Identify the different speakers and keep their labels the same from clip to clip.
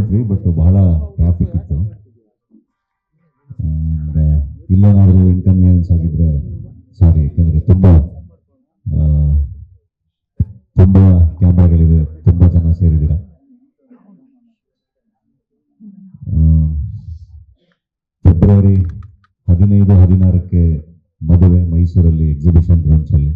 Speaker 1: ಹೊರಟ್ವಿ ಬಟ್ ಬಹಳ ಟ್ರಾಫಿಕ್ ಇತ್ತು. ಆ, ಇಲ್ಲೇನಾದರೂ ಇನ್ಕನ್ವೀನಿಯನ್ಸ್ ಆಗಿದ್ರೆ ಸಾರಿ ಯಾಕೆಂದರೆ ತುಂಬ ತುಂಬ ಕ್ಯಾಮ್ರಾಗಳಿದೆ ತುಂಬ ಜನ ಸೇರಿದ್ದೀರ? ಫೆಬ್ರವರಿ ಹದಿನೈದು ಹದಿನಾರಕ್ಕೆ ಮದುವೆ ಮೈಸೂರಲ್ಲಿ ಎಕ್ಸಿಬಿಷನ್ ಗ್ರೌಂಡ್ಸಲ್ಲಿ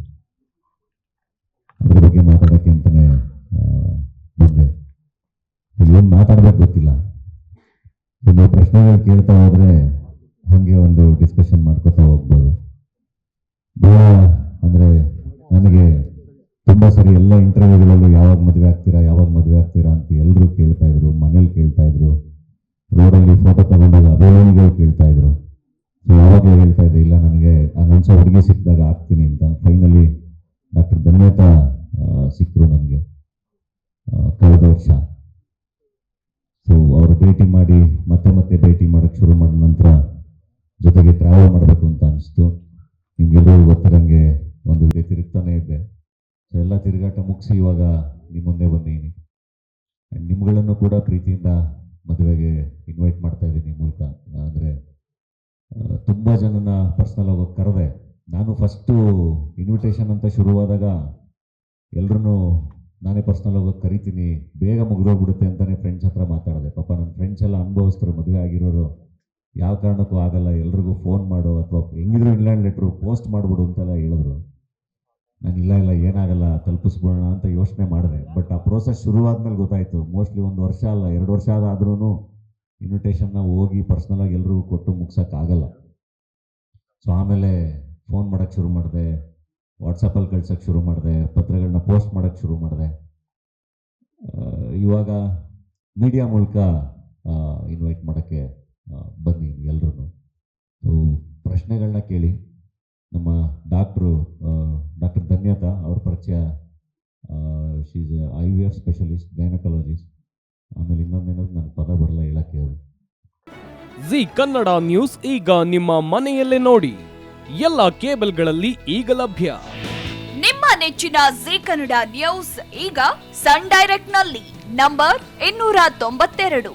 Speaker 1: ಕೇಳ್ತಾ ಹೋದ್ರೆ ಹಾಗೆ ಒಂದು ಡಿಸ್ಕಷನ್ ಮಾಡ್ಕೋತಾ ಹೋಗ್ಬೋದು. ಬಹಳ ಅಂದರೆ ನನಗೆ ತುಂಬ ಸರಿ ಎಲ್ಲ ಇಂಟರ್ವ್ಯೂಗಳಲ್ಲೂ ಯಾವಾಗ ಮದುವೆ ಆಗ್ತೀರಾ, ಯಾವಾಗ ಮದುವೆ ಆಗ್ತೀರಾ ಅಂತ ಎಲ್ಲರೂ ಕೇಳ್ತಾ ಇದ್ರು, ಮನೇಲಿ ಕೇಳ್ತಾ ಇದ್ರು. ರೋಡಲ್ಲಿ ಫೋಟೋ ತಗೊಂಡಾಗ ಅಭಿಮಾನಿಗಳು ಕೇಳ್ತಾ ಇದ್ರು. ಸೊ ಯಾವಾಗ ಹೇಳ್ತಾ ಇದ್ದೆ, ಇಲ್ಲ ನನಗೆ ಹಂಗನ್ಸೋ ಹುಡುಗಿ ಸಿಕ್ಕಿದಾಗ ಆಗ್ತೀನಿ ಅಂತ. ಫೈನಲಿ ಡಾಕ್ಟರ್ ಧನ್ಯತಾ ಸಿಕ್ಕರು ನನಗೆ. ಕಳೆದ ವರ್ಷ. ಟ್ರಾವೆಲ್ ಮಾಡಬೇಕು ಅಂತ ಅನಿಸ್ತು? ನಿಮ್ಗೆಲ್ಲರಿಗೂ ಗೊತ್ತಿರಂಗೆ ಒಂದು ರೀತಿ ತಿರುಗ್ತಾನೆ ಇದ್ದೆ. ಸೊ ಎಲ್ಲ ತಿರುಗಾಟ ಮುಗಿಸಿ ಇವಾಗ ನಿಮ್ಮ ಮುಂದೆ ಬಂದಿದ್ದೀನಿ ಆ್ಯಂಡ್ ನಿಮ್ಗಳನ್ನು ಕೂಡ ಪ್ರೀತಿಯಿಂದ ಮದುವೆಗೆ ಇನ್ವೈಟ್ ಮಾಡ್ತಾ ಇದ್ದೀನಿ ಮೂಲಕ. ಅಂದರೆ ತುಂಬ ಜನನ ಪರ್ಸ್ನಲ್ ಆಗಿ ಕರೆದೆ. ನಾನು ಫಸ್ಟು ಇನ್ವಿಟೇಷನ್ ಅಂತ ಶುರುವಾದಾಗ ಎಲ್ಲರೂ ನಾನೇ ಪರ್ಸ್ನಲ್ ಹೋಗೋಕೆ ಕರಿತೀನಿ. ಬೇಗ ಮುಗಿದೋಗ್ಬಿಡುತ್ತೆ ಅಂತಲೇ ಫ್ರೆಂಡ್ಸ್ ಹತ್ರ ಮಾತಾಡಿದೆ. ಪಾಪ ನನ್ನ ಫ್ರೆಂಡ್ಸ್ ಎಲ್ಲ ಅನುಭವಿಸ್ತಾರೆ ಮದುವೆ ಆಗಿರೋರು. ಯಾವ ಕಾರಣಕ್ಕೂ ಆಗಲ್ಲ, ಎಲ್ರಿಗೂ ಫೋನ್ ಮಾಡು ಅಥವಾ ಹೆಂಗಿದ್ರು ಇನ್ಲ್ಯಾಂಡ್ ಲೆಟ್ರು ಪೋಸ್ಟ್ ಮಾಡಿಬಿಡು ಅಂತೆಲ್ಲ ಹೇಳಿದ್ರು. ನಾನು ಇಲ್ಲ ಇಲ್ಲ, ಏನಾಗಲ್ಲ, ತಲುಪಿಸ್ಬಿಡೋಣ ಅಂತ ಯೋಚನೆ ಮಾಡಿದೆ. ಬಟ್ ಆ ಪ್ರೋಸೆಸ್ ಶುರುವಾದ್ಮೇಲೆ ಗೊತ್ತಾಯಿತು. ಮೋಸ್ಟ್ಲಿ ಒಂದು ವರ್ಷ ಅಲ್ಲ, ಎರಡು ವರ್ಷ ಆದ್ರೂ ಇನ್ವಿಟೇಷನ್ನ ಹೋಗಿ ಪರ್ಸ್ನಲಾಗಿ ಎಲ್ರಿಗೂ ಕೊಟ್ಟು ಮುಗ್ಸೋಕ್ಕಾಗಲ್ಲ. ಸೊ ಆಮೇಲೆ ಫೋನ್ ಮಾಡೋಕ್ಕೆ ಶುರು ಮಾಡಿದೆ. ವಾಟ್ಸಪ್ಪಲ್ಲಿ ಕಳ್ಸೋಕ್ಕೆ ಶುರು ಮಾಡಿದೆ. ಪತ್ರಗಳನ್ನ ಪೋಸ್ಟ್ ಮಾಡೋಕ್ಕೆ ಶುರು ಮಾಡಿದೆ. ಇವಾಗ ಮೀಡಿಯಾ ಮೂಲಕ ಇನ್ವೈಟ್ ಮಾಡೋಕ್ಕೆ ಬನ್ನಿ ಎಲ್ಲರೂ ಸೊ ಪ್ರಶ್ನೆಗಳನ್ನ ಕೇಳಿ. ನಮ್ಮ ಡಾಕ್ಟ್ರು ಡಾಕ್ಟರ್ ಧನ್ಯತಾ ಅವ್ರ ಪರಿಚಯ. She's I V F specialist gynaecologist ಆಮೇಲೆ ಇನ್ನೊಂದೇನಾದ್ರು ನನ್ನ ಪದ ಬರಲ್ಲ ಹೇಳಕ್ಕೆ ಅವರು
Speaker 2: ಜಿ ಕನ್ನಡ ನ್ಯೂಸ್ ಈಗ ನಿಮ್ಮ ಮನೆಯಲ್ಲೇ ನೋಡಿ. ಎಲ್ಲ ಕೇಬಲ್ಗಳಲ್ಲಿ ಈಗ ಲಭ್ಯ.
Speaker 3: ನಿಮ್ಮ ನೆಚ್ಚಿನ ಜಿ ಕನ್ನಡ ನ್ಯೂಸ್ ಈಗ ಸನ್ ಡೈರೆಕ್ಟ್ನಲ್ಲಿ ನಂಬರ್ ಇನ್ನೂರ ತೊಂಬತ್ತೆರಡು.